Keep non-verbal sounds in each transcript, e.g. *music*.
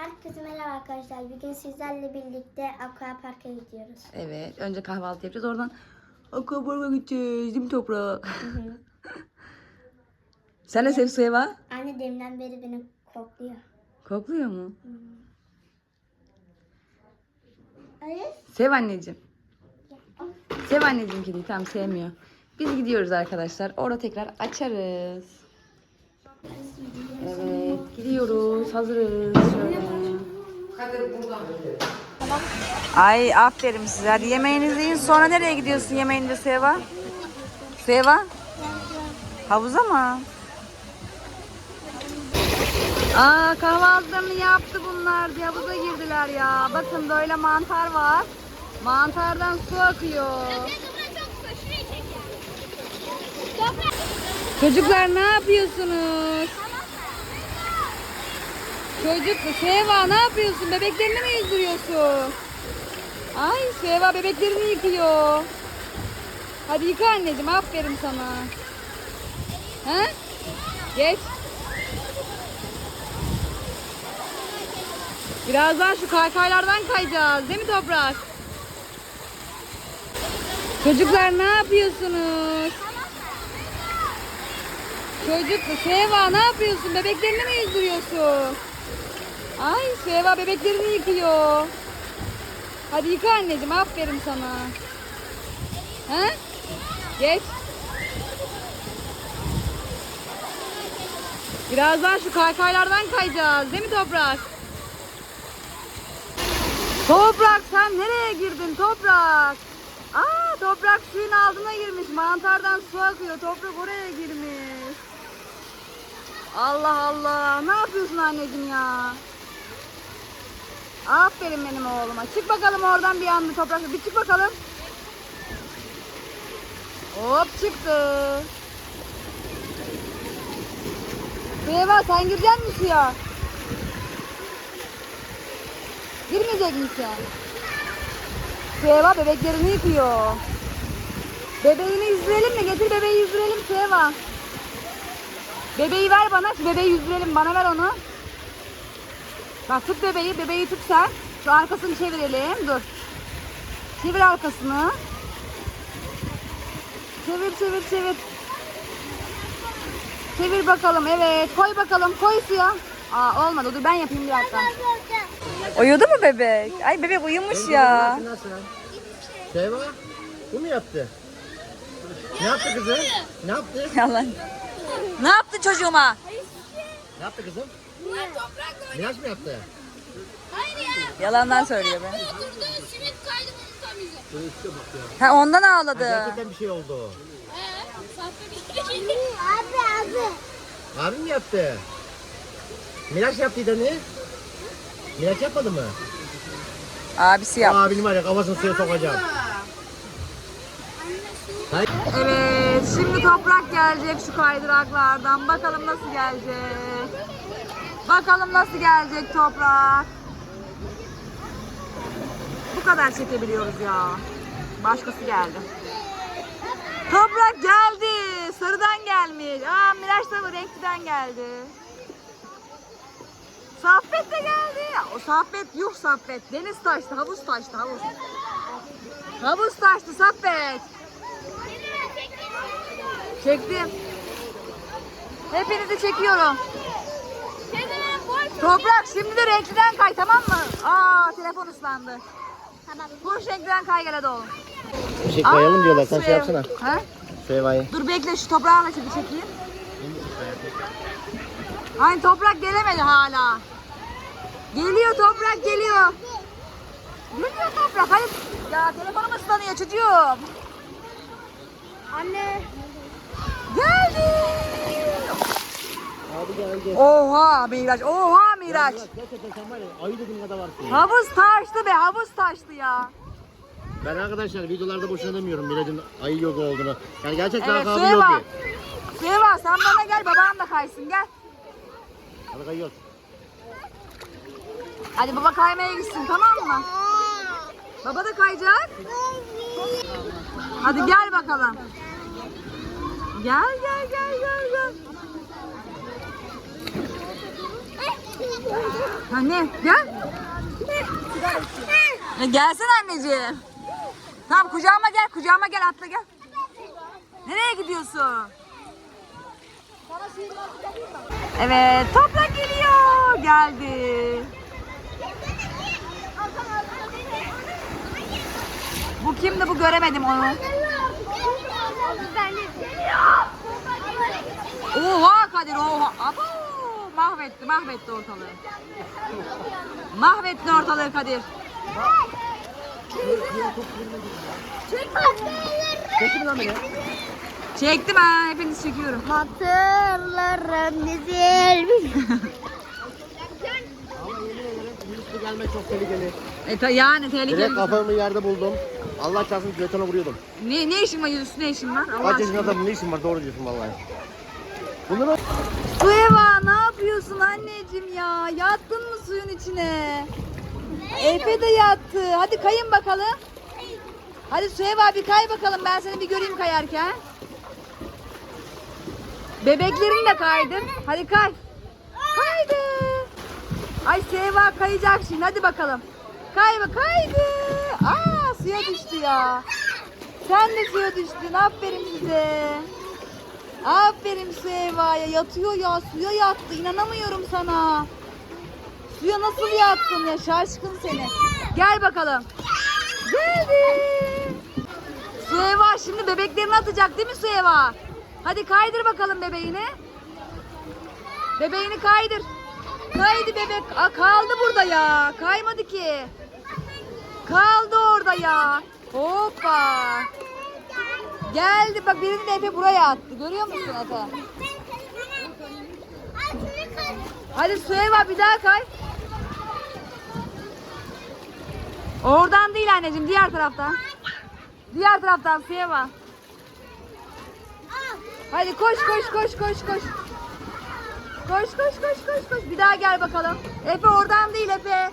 Herkese merhaba arkadaşlar. Bugün sizlerle birlikte Aqua Park'a gidiyoruz. Evet. Önce kahvaltı yapacağız. Oradan akvaparka gideceğiz. Değil mi toprak? *laughs* Sen de sev Seva. Anne deminden beri beni kokluyor. Kokluyor mu? Evet. Sev anneciğim. Sev anneciğim kediyi. Tamam sevmiyor. Biz gidiyoruz arkadaşlar. Orada tekrar açarız. Gidiyoruz. Hazırız. Ay aferin size. Hadi yemeğinizi yiyin. Sonra nereye gidiyorsun yemeğinde Seva? Seva? Havuza mı? Aa kahvaltılarını yaptı bunlar. Bir havuza girdiler ya. Bakın böyle mantar var. Mantardan su akıyor. Çocuklar ne yapıyorsunuz? Çocuk Seva ne yapıyorsun? Bebeklerini mi yüzdürüyorsun? Ay Seva bebeklerini yıkıyor. Hadi yıka anneciğim aferin sana. He? Geç. Birazdan şu kaykaylardan kayacağız değil mi Toprak? Çocuklar ne yapıyorsunuz? Çocuk Seva ne yapıyorsun? Bebeklerini mi yüzdürüyorsun? Ay Seva bebeklerini yıkıyor. Hadi yıka anneciğim aferin sana. He? Geç. Birazdan şu kaykaylardan kayacağız değil mi Toprak? Toprak sen nereye girdin Toprak? Aa Toprak suyun altına girmiş. Mantardan su akıyor. Toprak oraya girmiş. Allah Allah. Ne yapıyorsun anneciğim ya? Aferin benim oğluma. Çık bakalım oradan bir anda Toprak. Bir çık bakalım. Hop çıktı. Seva sen girecek misin suya? Girmeyecek misin? Seva bebeklerini yıkıyor. Bebeğini yüzdürelim mi? Getir bebeği yüzdürelim Seva. Bebeği ver bana. Şu bebeği yüzdürelim. Bana ver onu. Bak tut bebeği. Bebeği tut sen. Şu arkasını çevirelim. Dur. Çevir arkasını. Çevir çevir çevir. Çevir bakalım. Evet. Koy bakalım. Koy suya. Aa olmadı. Dur ben yapayım bir dakika. Uyudu mu bebek? Ay bebek uyumuş ya. Nasıl? Seva, bu mu yaptı? Ne yaptı kızım? Ne yaptı? Yalan. Ne yaptın çocuğuma? Ne yaptı kızım? Miraç mı yaptı? Yalandan söylüyor be. Oturdu simit kaydı. Ha ondan Ha, ağladı. gerçekten bir şey oldu. Sahte bir Abi abi. Abim mi yaptı? Miraç yaptıydı hani? Miraç yapmadı mı? Abisi yap. Abinin var ya kafasını suya sokacağım. Hayır. Evet şimdi toprak gelecek şu kaydıraklardan. Bakalım nasıl gelecek. Bakalım nasıl gelecek toprak. Bu kadar çekebiliyoruz ya. Başkası geldi. Toprak geldi. Sarıdan gelmiş. Aa Miraç da bu renkliden geldi. Saffet de geldi. O Saffet yuh Saffet. Deniz taştı, havuz taştı, havuz. Havuz taştı Saffet. Çektim. Hepinizi çekiyorum. Toprak şimdi de renkliden kay tamam mı? Aa telefon ıslandı. Tamam. Koş renkliden kay gel hadi oğlum. Bir şey koyalım Aa, diyorlar. Sen şey Suya- yapsana. Ha? Seva'yı. Dur bekle şu toprağını da şimdi çekeyim. Hani toprak gelemedi hala. Geliyor toprak geliyor. Geliyor toprak hadi. Ya telefonum ıslanıyor çocuğum. Anne. Geldi. Abi geldi. Oha Miraç. Oha Miraç. Gerçekten sen var ya ayı dediğin kadar varsın. Havuz taştı be havuz taştı ya. Ben arkadaşlar videolarda boşuna demiyorum Miraç'ın ayı yoga olduğunu. Yani gerçekten Evet lakabı suya yok bak. ki. Suya bak sen bana gel babam da kaysın gel. Hadi kayıyoruz. Hadi baba kaymaya gitsin tamam mı? Baba da kayacak. Hadi gel bakalım. Gel gel gel gel gel. Ha ne? Gel. E, gelsene anneciğim. Tamam kucağıma gel, kucağıma gel atla gel. Nereye gidiyorsun? Evet, toprak geliyor. Geldi. Bu kimdi bu göremedim onu. Oha Kadir oha. Abo, mahvetti mahvetti ortalığı. Mahvetti ortalığı Kadir. Çekin lan beni. Çektim ha hepinizi çekiyorum. Hatırlarım dizilmiş. Gelmek çok tehlikeli. E ta, yani Direkt tehlikeli. kafamı yerde buldum. Allah çarpsın betona vuruyordum. Ne, ne işin var yüzüstü ne işin var? Allah Kaç yaşında adamın ne işin var doğru diyorsun vallahi. Bunları Sueva ne yapıyorsun anneciğim ya? Yattın mı suyun içine? Efe de yattı. Hadi kayın bakalım. Hadi Sueva bir kay bakalım. Ben seni bir göreyim kayarken. Bebeklerin de kaydın. Hadi kay. Kaydı. Ay Sueva kayacak şimdi. Hadi bakalım. Kay bak kaydı. Aa suya düştü ya. Sen de suya düştün. Aferin size. Aferin Süheyva'ya yatıyor ya suya yattı inanamıyorum sana. Suya nasıl yattın ya şaşkın seni. Gel bakalım. Geldi. Süheyva şimdi bebeklerini atacak değil mi Süheyva? Hadi kaydır bakalım bebeğini. Bebeğini kaydır. Kaydı bebek. Aa, kaldı burada ya. Kaymadı ki. Kaldı orada ya. Hoppa. Geldi bak birini de Efe buraya attı. Görüyor musun Efe? Hadi Süheyva bir daha kay. Oradan değil anneciğim diğer taraftan. Diğer taraftan Süheyva. Hadi koş koş koş koş koş. Koş koş koş koş koş. Bir daha gel bakalım. Efe oradan değil Efe.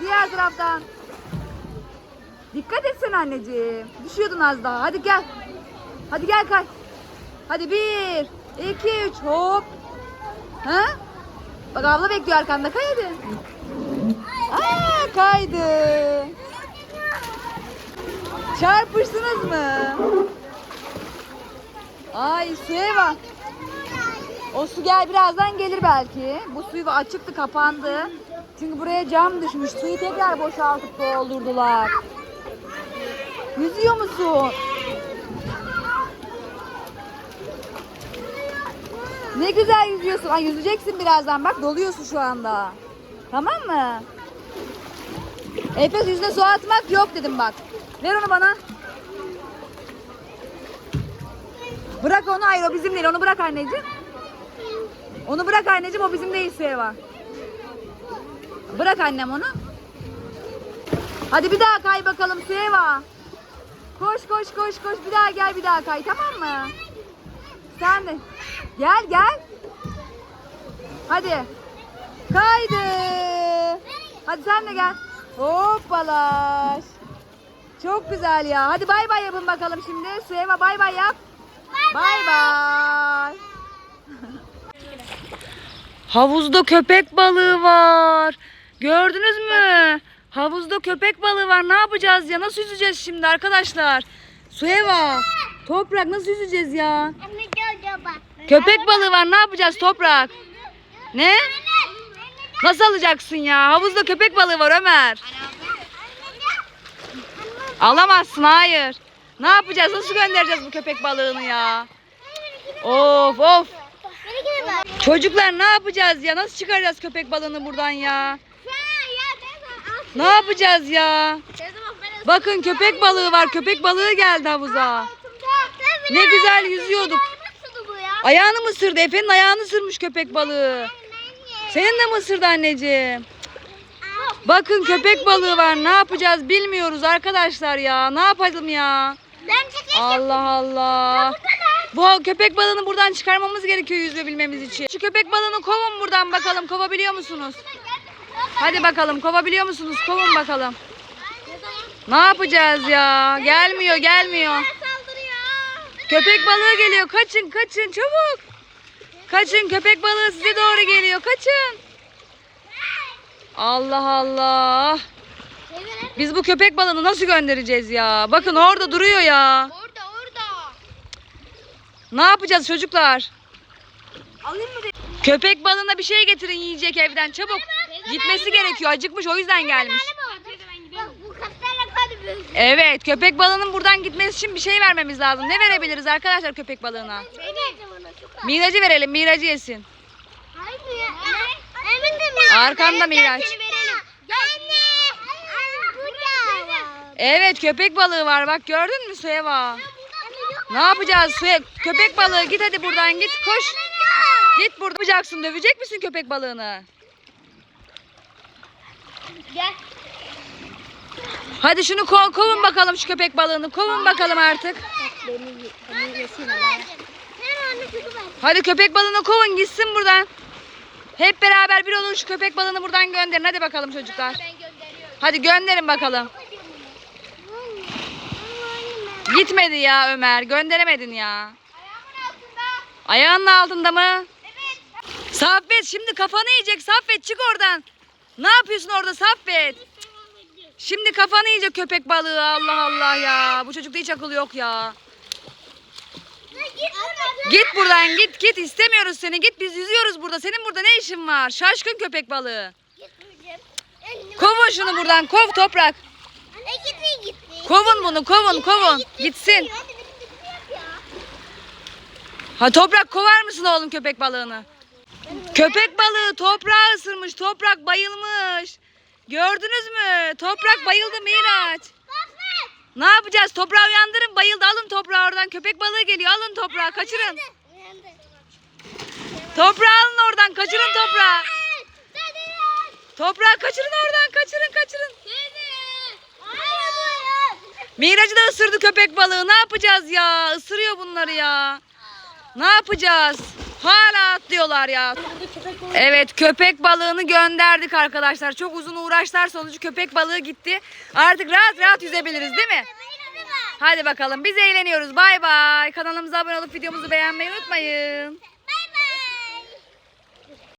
Diğer taraftan. Dikkat etsene anneciğim. Düşüyordun az daha. Hadi gel. Hadi gel kay. Hadi bir, iki, üç, hop. Ha? Bak abla bekliyor arkanda. Kay hadi. Aa, kaydı. Çarpıştınız mı? Ay suya bak. O su gel birazdan gelir belki. Bu suyu açıktı kapandı. Çünkü buraya cam düşmüş. Suyu tekrar boşaltıp doldurdular. Yüzüyor musun? Ne güzel yüzüyorsun. Ay yüzeceksin birazdan. Bak doluyorsun şu anda. Tamam mı? Efes yüzüne su atmak yok dedim bak. Ver onu bana. Bırak onu hayır o bizim değil. Onu bırak anneciğim. Onu bırak anneciğim o bizim değil Seva. Bırak annem onu. Hadi bir daha kay bakalım Seva. Koş koş koş koş bir daha gel bir daha kay tamam mı? Sen de. Gel gel. Hadi. Kaydı. Hadi sen de gel. Hoppalaş. Çok güzel ya. Hadi bay bay yapın bakalım şimdi. Süheyma bay bay yap. Bay bay. *laughs* Havuzda köpek balığı var. Gördünüz mü? Havuzda köpek balığı var. Ne yapacağız ya? Nasıl yüzeceğiz şimdi arkadaşlar? Süheyma. Toprak nasıl yüzeceğiz ya? Köpek balığı var. Ne yapacağız Toprak? Ne? Nasıl alacaksın ya? Havuzda köpek balığı var Ömer. Alamazsın hayır. Ne yapacağız? Nasıl göndereceğiz bu köpek balığını ya? Of of. Çocuklar ne yapacağız ya? Nasıl çıkaracağız köpek balığını buradan ya? Ne yapacağız ya? Bakın köpek balığı var. Köpek balığı geldi havuza. Ne güzel yüzüyorduk. Ayağını mı ısırdı? Efe'nin ayağını ısırmış köpek balığı. Senin de mi ısırdı anneciğim? Bakın köpek balığı var. Ne yapacağız bilmiyoruz arkadaşlar ya. Ne yapalım ya? Allah Allah. Bu köpek balığını buradan çıkarmamız gerekiyor yüzme bilmemiz için. Şu köpek balığını kovun buradan bakalım. Kovabiliyor musunuz? Hadi bakalım kovabiliyor musunuz? Kovun bakalım. Ne yapacağız ya? Gelmiyor gelmiyor. Köpek balığı geliyor. Kaçın kaçın çabuk. Kaçın köpek balığı size doğru geliyor. Kaçın. Allah Allah. Biz bu köpek balığını nasıl göndereceğiz ya? Bakın orada duruyor ya. Orada orada. Ne yapacağız çocuklar? Köpek balığına bir şey getirin yiyecek evden çabuk. Gitmesi gerekiyor. Acıkmış o yüzden gelmiş. Bak bu kaptanla hadi böyle. Evet köpek balığının buradan gitmesi için bir şey vermemiz lazım. Ne verebiliriz arkadaşlar köpek balığına? Miracı verelim. Miracı yesin. Arkanda Miraç. Evet köpek balığı var. Bak gördün mü Sueva? Ne yapacağız Suya? Köpek balığı git hadi buradan git koş. Git burada yapacaksın. Dövecek misin köpek balığını? Gel. Hadi şunu ko- kovun bakalım şu köpek balığını. Kovun bakalım artık. Hadi köpek balığını kovun gitsin buradan. Hep beraber bir olun şu köpek balığını buradan gönderin. Hadi bakalım çocuklar. Hadi gönderin bakalım. Gitmedi ya Ömer. Gönderemedin ya. Ayağının altında mı? Evet. Saffet şimdi kafanı yiyecek. Saffet çık oradan. Ne yapıyorsun orada Saffet? Şimdi kafanı yiyecek köpek balığı. Allah Allah ya. Bu çocukta hiç akıl yok ya. Git buradan git git. İstemiyoruz seni. Git biz yüzüyoruz burada. Senin burada ne işin var? Şaşkın köpek balığı. Kovun şunu buradan. Kov toprak. Kovun bunu kovun kovun. Gitsin. Ha toprak kovar mısın oğlum köpek balığını? Köpek balığı toprağı ısırmış. Toprak bayılmış. Gördünüz mü? Toprak bayıldı Miraç. Ne yapacağız? Toprağı uyandırın. Bayıldı. Alın toprağı oradan. Köpek balığı geliyor. Alın toprağı. Kaçırın. Toprağı alın oradan. Kaçırın toprağı. Toprağı kaçırın oradan. Kaçırın kaçırın. Miraç'ı da ısırdı köpek balığı. Ne yapacağız ya? Isırıyor bunları ya. Ne yapacağız? Hala atlıyorlar ya. Evet köpek balığını gönderdik arkadaşlar. Çok uzun uğraşlar sonucu köpek balığı gitti. Artık rahat rahat yüzebiliriz değil mi? Hadi bakalım biz eğleniyoruz. Bay bay. Kanalımıza abone olup videomuzu beğenmeyi unutmayın.